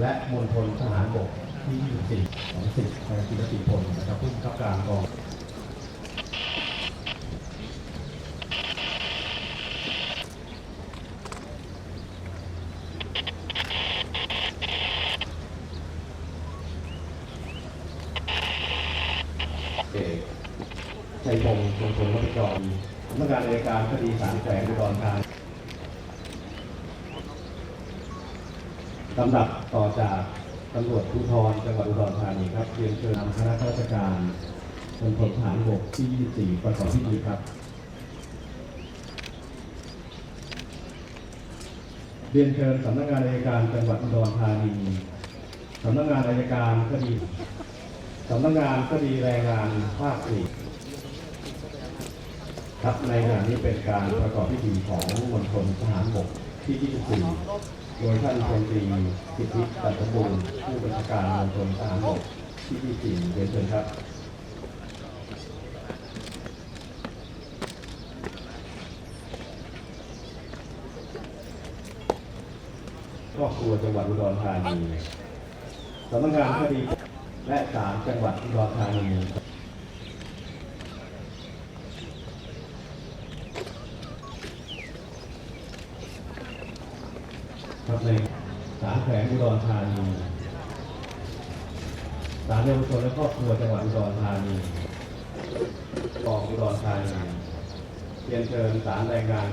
และมณฑลทหารบกที่24ของสิบแทนกิรติพลนะครับผู้บังคับการกองเอกชัยพงศ์มงคลวัฒกรสำนักงานอัยการคดีศาลแขวงอุดรธานี ลำดับต่อจากตำรวจภูธรจังหวัดอุดรธานีครับเรียนเชิญนำคณะข้าราชการมณฑลทหารบกที่ 24 ประกอบพิธีครับ เรียนเชิญสำนักงานอัยการจังหวัดอุดรธานีสำนักงานอัยการคดีสำนักงานคดีแรงงานภาคสี่ครับในขณะนี้เป็นการประกอบพิธีของมณฑลทหารบกที่ 24 โดยท่านพลตรีสิทธิตันสมบูรณ์ผู้บัญชาการมณฑลทหารบกที่24เรียนเชิญครับครอบครัวจังหวัดอุดรธานีสำนักงานคดีและศาลจังหวัดอุดรธานี ครับในศาลแขวงอุดรธานีศาลเยาวชนและครอบครัวจังหวัดอุดรธานีกองอุดรธานีเรียนเชิญศาลแรงงาน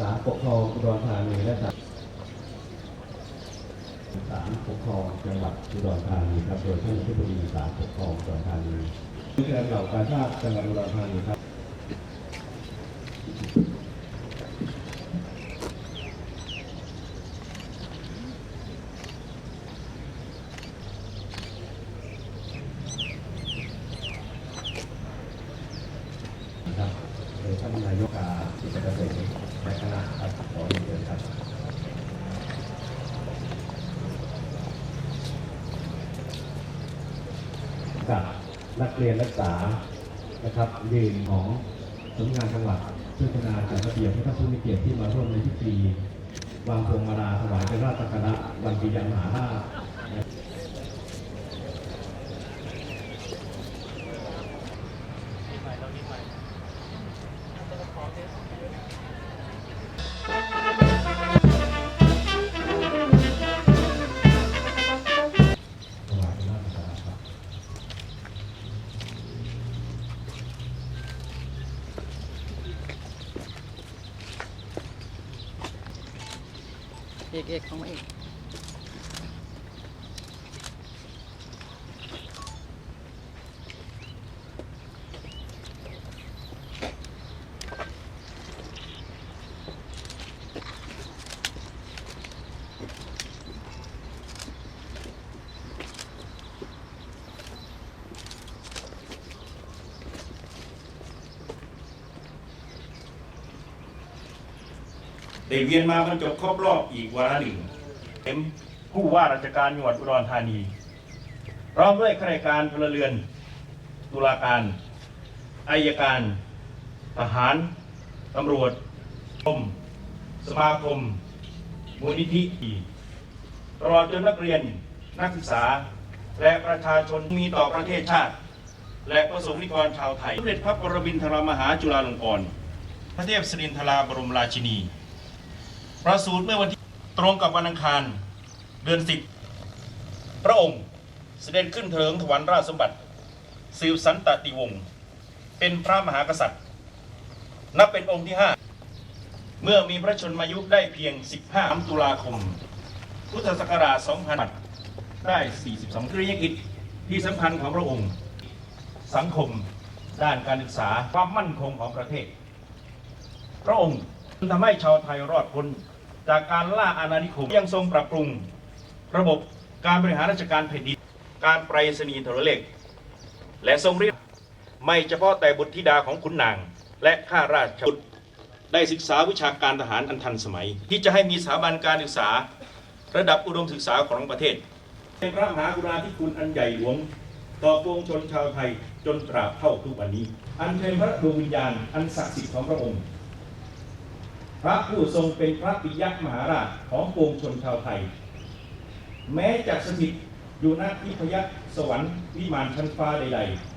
ศาปกครองอุดรธานีและศาลปกครองจังหวัดอุดรธานีครับโดยท่านอธิบดีศาลปกครองอุดรธานีผู้แทนเหล่าการชาติจังหวัดอุดรธานีครับท่านนายกาสิทธิเกษ มและคณะครับขอเรียนครับกับนักเรียนนักศึกษานะครับยืนของสำนักงานจังหวัดพัฒนาจัดระเบียบให้ท่านผู้มีเกียรติที่มาร่วมในพิธีวางพวงมาลาถวายเป็นราชสักการะวันปียันมหาราช เอกเอกของเอก ได้เวียนมาบรรจบครบรอบอีกวาระหนึ่งเต็มผู้ว่าราชการจังหวัดอุดรธานีพร้อมด้วยข้าราชการพลเรือน ตุลาการอายการ ทหาร ตำรวจกรมสมาคม มูลนิธิตลอดจนนักเรียน นักศึกษา และประชาชนมีต่อประเทศชาติ และประสงค์นิกรชาวไทยสมเด็จพระปรมินทรมหาจุฬาลงกรณ์พระเทพสรินทราบรมราชินี ประสูติเมื่อวันที่ตรงกับวันอังคาร เดือนสิบพระองค์เสด็จขึ้นเถิงถวันราชสมบัติ สืบสันตติวงศ์เป็นพระมหากษัตริย์ นับเป็นองค์ที่ห้าเมื่อมีพระชนมายุได้เพียง 15 ตุลาคม พุทธศักราช 2000 ได้ 42กริยกิจที่สำคัญของพระองค์ สังคม ด้านการศึกษา ความมั่นคงของประเทศ พระองค์ทำให้ชาวไทยรอดพ้น จากการล่าอาณานิคมยังทรงปรับปรุง ระบบการบริหารราชการแผ่นดินการไปรษณีย์โทรเลข และทรงเรียกไม่เฉพาะแต่บุตรธิดาของขุนนาง และข้าราชบุตรได้ศึกษาวิชาการทหารอันทันสมัย ที่จะให้มีสถาบันการศึกษา ระดับอุดมศึกษาของประเทศเป็นพระมหากรุณาธิคุณอันใหญ่หลวง ต่อปวงชนชาวไทยจนตราบเท่าทุกวันนี้ อันเป็นพระดวงวิญญาณอันศักดิ์สิทธิ์ของพระองค์ พระผู้ทรงเป็นพระปิยมหาราชของปวงชนชาวไทย แม้จะสถิตอยู่ณทิพยสวรรค์วิมานชั้นฟ้าใดๆ